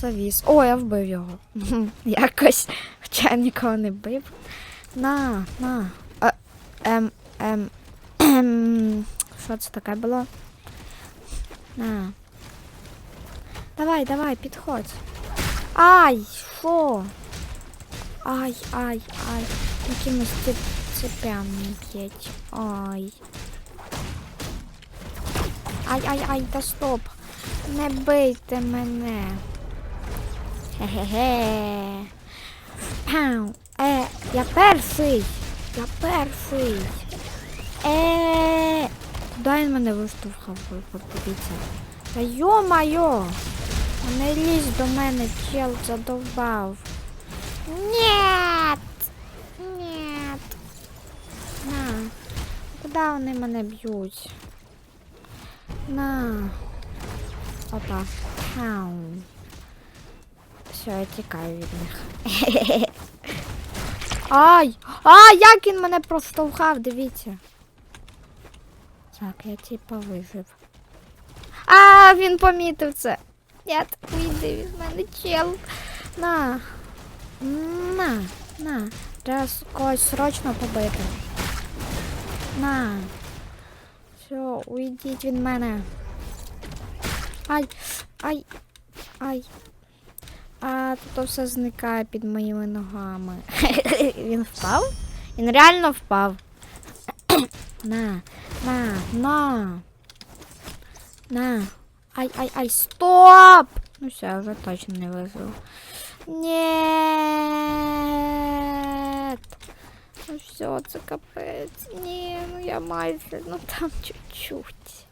завіс. О, я вбив його. Якось. Хоча я нікого не бив. На, на. А, ем, ем, ем. Що це таке було? На. Давай, давай, підходь. Ай, що? Ай, ай, ай. Якимось цеп, цепями б'ють. Ай. Ай, ай, ай, та стоп. Не бийте мене. Хе-хе-хе. Пау. Е, я перший. Я перший. Е. Куди мене виштовхав? Ви Подивіться. Та йо-майо. Не лізь до мене, чел задовбав. Нет! Нет. На. Куди вони мене б'ють? На. Опа. Пау. Все, я тікаю від них. Ай! А, як він мене проштовхав, дивіться. Так, я типа вижив. А, він помітив це. Нет, уйди від мене, чел. На. На, на. Треба когось срочно побити. На. Все, уйдіть від мене. Ай, ай, ай. А тут все зникає під моїми ногами. Він впав? Він реально впав. на, на, на. На. Ай, ай, ай, стоп! Ну все, я вже точно не виживу. Нет. Ну все, це капець. Ні, ну я майже, ну там чуть-чуть.